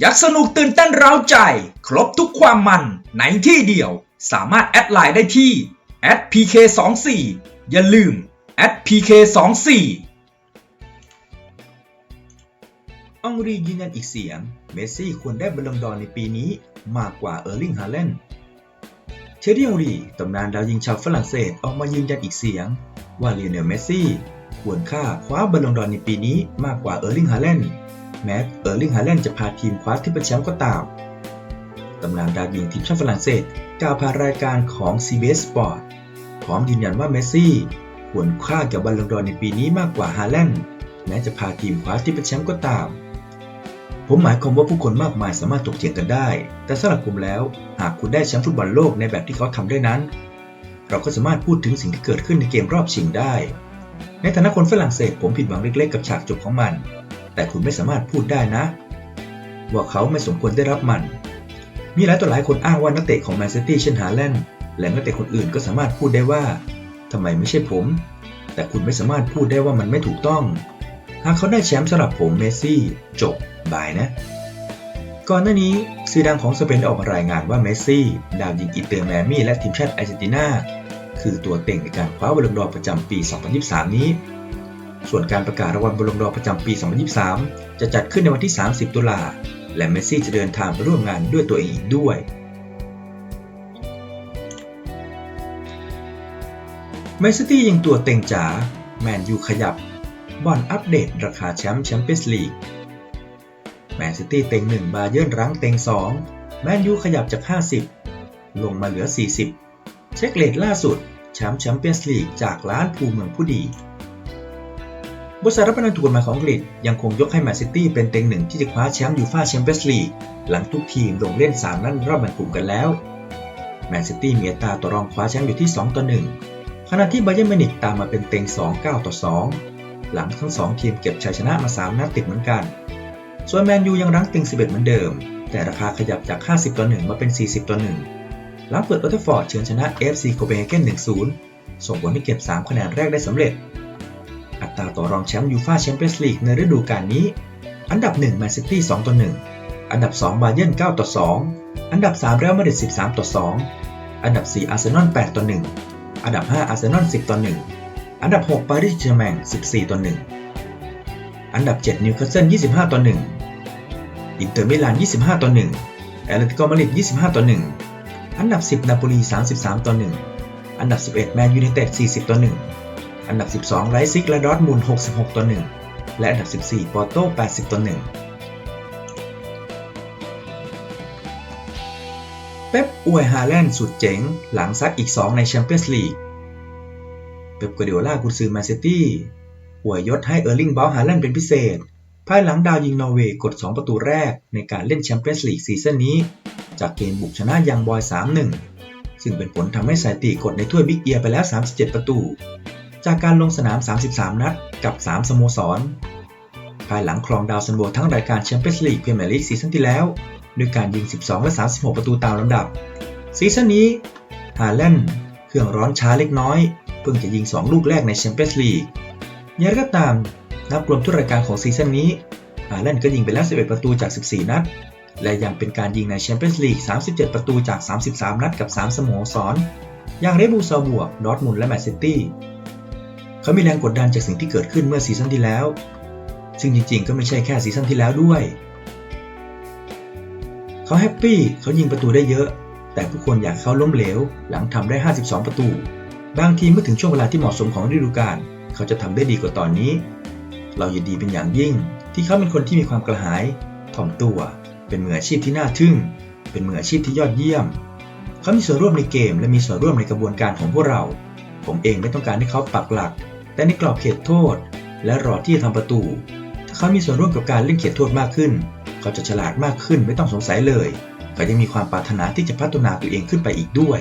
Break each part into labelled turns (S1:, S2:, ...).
S1: อยากสนุกตื่นเต้นเร้าใจ ครบทุกความมันในที่เดียว สามารถแอดไลน์ได้ที่ @pk24 อย่าลืม @pk24 อองรียืนยันอีกเสียง เมสซี่ควรได้บอลลงดอร์ในปีนี้มากกว่าเออร์ลิงฮาแลนเชอรี่องรีตำนานดาวยิงชาวฝรั่งเศสออกมายืนยันอีกเสียง ว่าเลโอเนลเมสซี่ควรค่าคว้าบอลลงดอร์ในปีนี้มากกว่าเออร์ลิงฮาแลนด์ แม้เออร์ลิงฮาแลนด์จะพาทีมคว้าที่เป็นแชมป์ก็ตาม ตำนานดาวยิงทีมชาติฝรั่งเศสกล่าวผ่านรายการของ CBS Sport พร้อมยืนยันว่าเมสซี่ควรค่ากับบอลลงดอร์ในปีนี้มากกว่าฮาแลนด์แม้จะพาทีมคว้าที่เป็นแชมป์ก็ตาม ผมหมายความว่าผู้คนมากมายสามารถถกเถียงกันได้ แต่สำหรับผมแล้ว หากคุณได้แชมป์ฟุตบอลโลกในแบบที่เขาทำได้นั้น เราก็สามารถพูดถึงสิ่งที่เกิดขึ้นในเกมรอบชิงได้ ในฐานะคนฝรั่งเศสผมผิดหวังเล็กๆกับฉากจบของมัน แต่คุณไม่สามารถพูดได้นะ ว่าเขาไม่สมควรได้รับมัน มีหลายต่อหลายคนอ้างว่านักเตะของแมนซิตี้เช่นฮาแลนด์และนักเตะคนอื่นก็สามารถพูดได้ว่าทำไมไม่ใช่ผม แต่คุณไม่สามารถพูดได้ว่ามันไม่ถูกต้อง หากเขาได้แชมป์สำหรับผมเมสซี่ จบบายนะ ก่อนหน้านี้สื่อดังของสเปนได้ออกมารายงานว่าเมสซี่ดาวยิงอินเตอร์แมมี่และทีมชาติอาร์เจนตินาคือตัวเต็งในการคว้าบอลลูนดอร์ประจำปี 2023 นี้ ส่วนการประกาศรางวัลบอลลูนดอร์ประจำปี 2023 จะจัดขึ้นในวันที่ 30 ตุลา และเมสซี่จะเดินทางไปร่วมงานด้วยตัวเองอีกด้วย แมนซิตี้ยังตัวเต็งจ๋า แมนยูขยับบอลอัปเดตราคาแชมป์แชมเปี้ยนส์ลีก แมนซิตี้เต็ง 1 บาเยิร์นรั้งเต็ง 2 แมนยูขยับจาก 50 ลงมาเหลือ 40 เช็คเลทล่าสุดแชมป์แชมเปี้ยนส์ลีกจากร้านภูเมืองผู้ดี บริษัทรับประกันถูกฎหมายของอังกฤษยังคงยกให้แมนซิตี้เป็นเต็งหนึ่งที่จะคว้าแชมป์ยูฟ่าแชมเปี้ยนส์ลีกหลังทุกทีมลงเล่น 3 นัดรอบแบ่งกลุ่มกันแล้ว แมนซิตี้มีอัตราต่อรองคว้าแชมป์อยู่ที่ 2 ต่อ 1 ขณะที่ไบเยร์นมิวนิกตามมาเป็นเต็ง 2 9 ต่อ 2 หลังทั้ง 2 ทีมเก็บชัยชนะมา 3 นัดติดเหมือนกัน ส่วนแมนยูยังรั้งเต็ง 11 เหมือนเดิม แต่ราคาขยับจาก 50 ต่อ 1 มาเป็น 40 ต่อ 1 หลังเปิดโอเทฟอร์ดเฉือนชนะ FC โคเปนเฮเกน1-0 ส่งผลให้เก็บ 3 คะแนนแรกได้สำเร็จ ตาต่อรองแชมป์ยูฟ่าแชมเปี้ยนส์ลีกในฤดูกาลนี้ อันดับ1แมนซิตี้2ต่อ1อันดับ2บาเยิร์น9ต่อ2อันดับ3เรอัลมาดริด13ต่อ2อันดับ4อาร์เซนอล8ต่อ1อันดับ5อาร์เซนอล10ต่อ1อันดับ6ปารีสแชร์แมง14ต่อ1อันดับ7นิวคาสเซิล25ต่อ1อินเตอร์มิลาน25ต่อ1แอตเลติโกมาดริด25ต่อ1อันดับ 10 นาโปลี 33 ต่อ 1 อันดับ 11 แมนยูไนเต็ด 40 ต่อ 1 อันดับ 12 ไลซิกและดอทมุนด์66 ต่อ 1 และอันดับ 14 ปอร์โต้80 ต่อ 1 เป๊ปอวยฮาแลนด์สุดเจ๋ง หลังซัดอีก 2 ในแชมเปี้ยนส์ลีก เป๊ปกัวเดียล่ากุนซือแมนซิตี้อวยยศให้เออร์ลิงเบลฮาแลนด์เป็นพิเศษ ภายหลังดาวยิงนอร์เวย์กด 2 ประตูแรกในการเล่นแชมเปี้ยนส์ลีกซีซั่นนี้ จากเกมบุกชนะยังบอย 3-1ซึ่งเป็นผลทำให้สถิติกดในถ้วยบิ๊กเอียร์ไปแล้ว 37 ประตู จากการลงสนาม 33 นัดกับ 3 สโมสร ภายหลังครองดาวซันโบทั้งรายการแชมเปี้ยนส์ลีกพรีเมียร์ลีกซีซั่นที่แล้ว ด้วยการยิง 12 และ 36 ประตูตามลำดับ ซีซั่นนี้ฮาแลนด์เครื่องร้อนช้าเล็กน้อย เพิ่งจะยิง 2 ลูกแรกในแชมเปี้ยนส์ลีกอย่างไรก็ตาม นับรวมทุกรายการของซีซั่นนี้ฮาแลนด์ก็ยิงไปแล้ว 11 ประตูจาก 14 นัด และยังเป็นการยิงในแชมเปี้ยนส์ลีก 37 ประตูจาก 33 นัดกับ 3 สโมสรอย่างเรบูลซาบวก ดอร์ทมุนและแมนซิตี้ เขามีแรงกดดันจากสิ่งที่เกิดขึ้นเมื่อซีซั่นที่แล้ว ซึ่งจริงๆ ก็ไม่ใช่แค่ซีซั่นที่แล้วด้วย เขาแฮปปี้เขายิงประตูได้เยอะ แต่ผู้คนอยากเขาล้มเหลว หลังทำได้ 52 ประตู บางทีเมื่อถึงช่วงเวลาที่เหมาะสมของฤดูกาลเขาจะทำได้ดีกว่าตอนนี้ เรายินดีเป็นอย่างยิ่ง ที่เขาเป็นคนที่มีความกระหาย ถ่อมตัว เป็นมืออาชีพที่น่าทึ่ง เป็นมืออาชีพที่ยอดเยี่ยม เขามีส่วนร่วมในเกมและมีส่วนร่วมในกระบวนการของพวกเราผมเองไม่ต้องการให้เขาปักหลัก แต่ในกรอบเขตโทษ และรอที่จะทำประตู ถ้าเขามีส่วนร่วมกับการเล่นเขตโทษมากขึ้น เขาจะฉลาดมากขึ้นไม่ต้องสงสัยเลย เขายังมีความปรารถนาที่จะพัฒนาตัวเองขึ้นไปอีกด้วย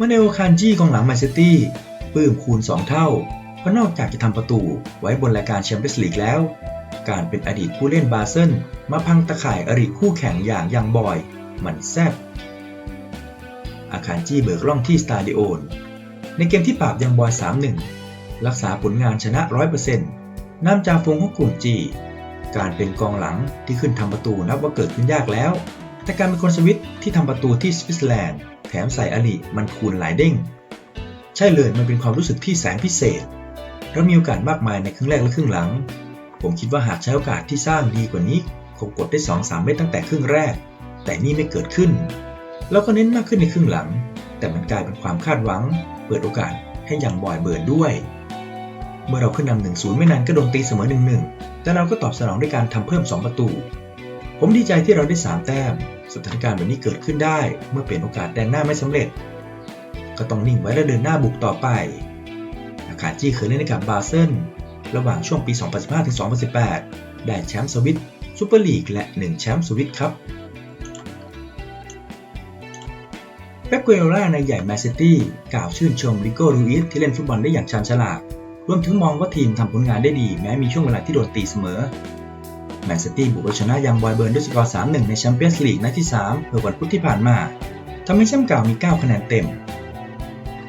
S1: มาเนโอคานจีกองหลังแมนซิตี้ปลื้มคูณ 2 เท่า เพราะนอกจากจะทำประตูไว้บนรายการแชมเปี้ยนส์ลีกแล้ว การเป็นอดีตผู้เล่นบาเซิลมาพังตะข่ายอริคู่แข่งอย่างยังบอย มันแซบ อาคารจี้เบิกล่องที่สตาดิโอนในเกมที่ปราบยังบอย 3-1 รักษาผลงานชนะ 100%แนำจากฝูงของกลุ่มจีการเป็นกองหลังที่ขึ้นทำประตูนับว่าเกิดขึ้นยากแล้ว แต่การเป็นคนสวิตที่ทำประตูที่สวิตเซอร์แลนด์ แถมใส่อลิมันคูณหลายเด้ง ใช่เลยมันเป็นความรู้สึกที่แสนพิเศษเรามีโอกาสมากมายในครึ่งแรกและครึ่งหลัง ผมคิดว่าหากใช้โอกาสที่สร้างดีกว่านี้ คงกดได้ 2-3 เม็ดตั้งแต่ครึ่งแรก แต่นี่ไม่เกิดขึ้น เราก็เน้นมากขึ้นในครึ่งหลัง แต่มันกลายเป็นความคาดหวัง เปิดโอกาสให้อย่างบอยเบิร์นด้วย เมื่อเราขึ้นนำหนึ่งศูนย์ไม่นานก็โดนตีเสมอหนึ่งหนึ่งแต่เราก็ตอบสนองด้วยการทำเพิ่ม 2 ประตู ผมดีใจที่เราได้ 3 แต้ม สถานการณ์แบบนี้เกิดขึ้นได้ เมื่อเปลี่ยนโอกาสแดนหน้าไม่สำเร็จ ก็ต้องนิ่งไว้และเดินหน้าบุกต่อไป อาคาจี้เคยเล่นให้กับบาเซนระหว่างช่วงปี 2015-2018 ได้แชมป์สวิตซูเปอร์ลีกและ 1 แชมป์สวิตครับ เป๊ปกัวเอล่าในใหญ่แมนซิตี้กล่าวชื่นชมริโก้รูอิสที่เล่นฟุตบอลได้อย่างชาญฉลาด รวมถึงมองว่าทีมทำผลงานได้ดีแม้มีช่วงเวลาที่โดนตีเสมอ แมนซิตี้บุกเอาชนะยังบอยเบิร์นด้วยสกอร์ 3-1 ในแชมเปี้ยนส์ลีกนัดที่ 3 เมื่อวันพุธที่ผ่านมาทำให้แชมป์เก่ามี 9 คะแนนเต็ม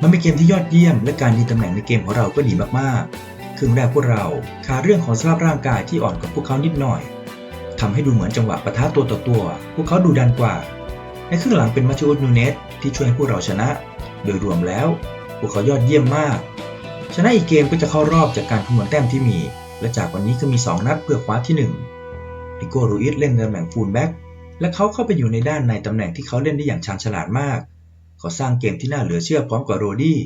S1: มันเป็นเกมที่ยอดเยี่ยม และการยืนตำแหน่งในเกมของเราก็ดีมากๆ ครึ่งแรกพวกเราขาดเรื่องของสภาพร่างกายที่อ่อนกว่าพวกเขานิดหน่อยทำให้ดูเหมือนจังหวะปะทะตัวต่อตัว พวกเขาดูดันกว่า ในครึ่งหลังเป็นมาชิโอนูเนส ที่ช่วยให้พวกเราชนะ โดยรวมแล้ว พวกเขายอดเยี่ยมมาก ชนะอีกเกมก็จะเข้ารอบจากการคำนวณแต้มที่มี และจากวันนี้ก็มี 2 นัดเพื่อคว้าที่ 1 ริโกรูอิสเล่นตำแหน่งฟูลแบ็กและเขาเข้าไปอยู่ในด้านในตำแหน่งที่เขาเล่นได้อย่างชาญฉลาดมาก เขาสร้างเกมที่น่าเหลือเชื่อพร้อมกับโรดี้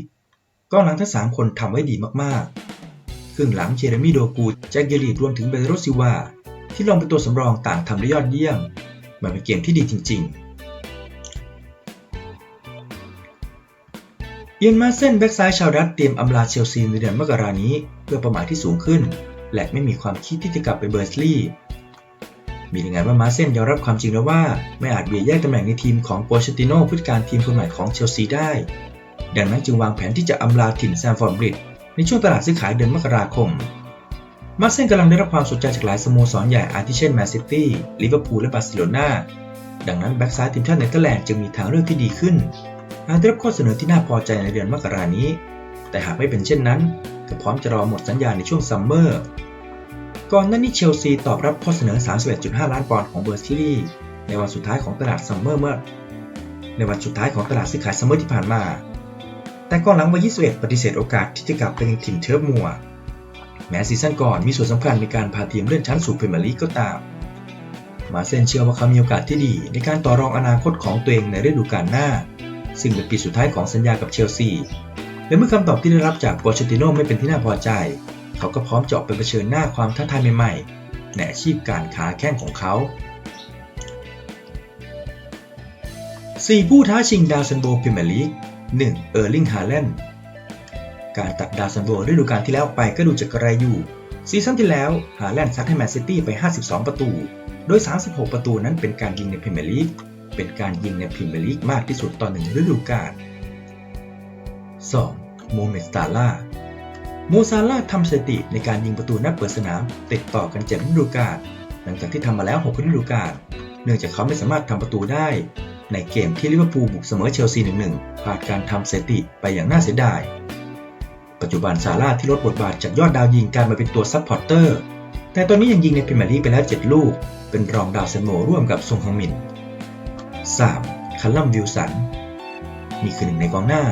S1: กองหลังทั้งสามคนทำไว้ดีมากๆ ครึ่งหลังเจเรมีโดกูแจ็คเยลีดรวมถึงเบโรซิวาที่ลงเป็นตัวสำรองต่างทำได้ยอดเยี่ยม มันเป็นเกมที่ดีจริง ๆ เอียนมาเส้นแบ็กซ้ายชาวดัตเตรียมอำลาเชลซีในเดือนมกรานี้ เพื่อเป้าหมายที่สูงขึ้น และไม่มีความคิดที่จะกลับไปเบอร์สลีย์มีรายงานว่ามาเส้นยอมรับความจริงแล้วว่า ไม่อาจเบียดแยกตำแหน่งในทีมของโปเชติโนผู้จัดการทีมคนใหม่ของเชลซีได้ ดังนั้นจึงวางแผนที่จะอำลาถิ่นแซมฟอร์ดบริดในช่วงตลาดซื้อขายเดือนมกราคม มาเส้นกำลังได้รับความสนใจจากหลายสโมสรใหญ่อาทิเช่นแมนซิตี้ลิเวอร์พูลและบาร์เซโลนาดังนั้นแบ็กซ้ายทีมชาติเนเธอร์แลนด์จึงมีทางเลือกที่ดีขึ้น หากได้รับข้อเสนอที่น่าพอใจในเดือนมกรานี้ แต่หากไม่เป็นเช่นนั้นก็พร้อมจะรอหมดสัญญาในช่วงซัมเมอร์ก่อนหน้านี้เชลซีตอบรับข้อเสนอ 31.5 ล้านปอนด์ของเบอร์สลีย์ในวันสุดท้ายของตลาดซัมเมอร์เมื่อ ในวันสุดท้ายของตลาดซื้อขายซัมเมอร์ที่ผ่านมา แต่ก่อนหลังวัย 21 ปฏิเสธโอกาสที่จะกลับไปยังถิ่นเทิร์ฟมัว แม้ซีซั่นก่อนมีส่วนสำคัญในการพาทีมเลื่อนชั้นสู่พรีเมียร์ลีกก็ตาม มาเซนเชื่อว่าเขามีโอกาสที่ดีในการต่อรองอนาคตของตัวเองในฤดูกาลหน้า ซึ่งเป็นปีสุดท้ายของสัญญากับเชลซี และเมื่อคำตอบที่ได้รับจากโปเชติโนไม่เป็นที่น่าพอใจ เขาก็พร้อมจะออกไปเผชิญหน้าความท้าทายใหม่ๆ ในอาชีพการค้าแข้งของเขา4ผู้ท้าชิงดาวซันโบพรีเมียร์ลีก 1. เออร์ลิง ฮาแลนด์ การตัดดาวซันโบฤดูกาลที่แล้วไปก็ดูจะกระไรอยู่ ซีซั่นที่แล้ว ฮาแลนด์ซัดให้แมนซิตี้ไป 52 ประตู โดย 36 ประตูนั้นเป็นการยิงในพรีเมียร์ลีก เป็นการยิงในพรีเมียร์ลีกมากที่สุดต่อหนึ่งฤดูกาล 2. โมเมดซาลาโมซาลาทำสถิติในการยิงประตูนัดเปิดสนามติดต่อกัน7ฤดูกาลหลังจากที่ทำมาแล้ว 6 ฤดูกาลเนื่องจากเขาไม่สามารถทำประตูได้ ในเกมที่ลิเวอร์พูลบุกเสมอเชลซี 1-1 ผ่านการทำสถิติไปอย่างน่าเสียดาย ปัจจุบันซาร่าที่ลดบทบาทจากยอดดาวยิงกลายมาเป็นตัวซับพอร์เตอร์ แต่ตอนนี้ยังยิงในพรีเมียร์ลีกไปแล้ว 7 ลูก เป็นรองดาวเซนโมร่วมกับซงฮังมิน 3. คัลลัมวิลสันนี่คือหนึ่งในกองหน้า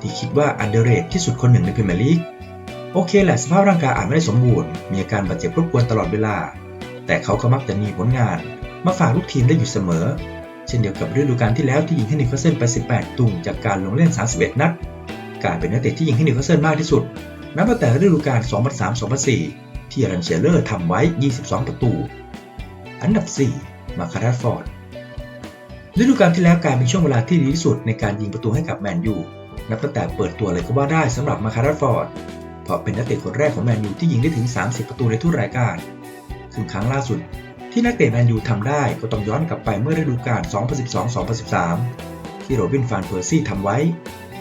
S1: ที่คิดว่าอันเดอร์เรทที่สุดคนหนึ่งในพรีเมียร์ลีกโอเคแหละสภาพร่างกายอาจไม่ได้สมบูรณ์ มีอาการบาดเจ็บรบกวนตลอดเวลา แต่เขาก็มักจะมีผลงาน มาฝากลูกทีมได้อยู่เสมอ เช่นเดียวกับฤดูกาลที่แล้วที่ยิงให้นิวคาสเซิลไป 18 ตุ่มจากการลงเล่น 31 นัดกลายเป็นนักเตะที่ยิงให้นิวคาสเซิลมากที่สุด นับตั้งแต่ฤดูกาล 2003-2004 ที่รันเชลเลอร์ทำไว้ 22 ประตู อันดับ 4 มาคาราฟอร์ด ฤดูกาลที่แล้วกลายเป็นช่วงเวลาที่ดีที่สุดในการยิงประตูให้กับแมนยูนับตั้งแต่เปิดตัวเลยก็ว่าได้สำหรับมาคาราฟอร์ดเพราะเป็นนักเตะคนแรกของแมนยูที่ยิงได้ถึง 30 ประตูในทุกรายการซึ่งครั้งล่าสุด ที่นักเตะแมนยูทำได้ก็ต้องย้อนกลับไปเมื่อฤดูกาล 2012-2013 ที่โรบินฟานเพอร์ซี่ทำไว้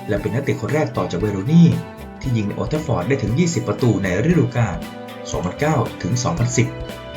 S1: และเป็นนักเตะคนแรกต่อจากเวโรนี่ที่ยิงในโอเทฟอร์ดได้ถึง 20 ประตูในฤดูกาล 2009-2010